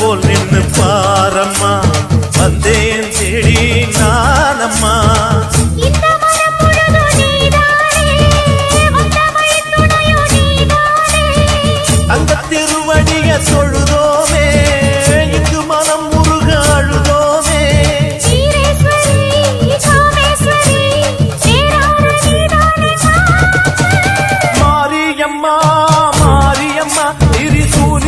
போல் நின்று பாரம்மா. வந்தேன் செடி நானம்மா. அங்க திருவடிய தொழுதோமே. இங்கு மனம் முருக அழுதோமே. மாரியம்மா மாரியம்மா திரிசூனி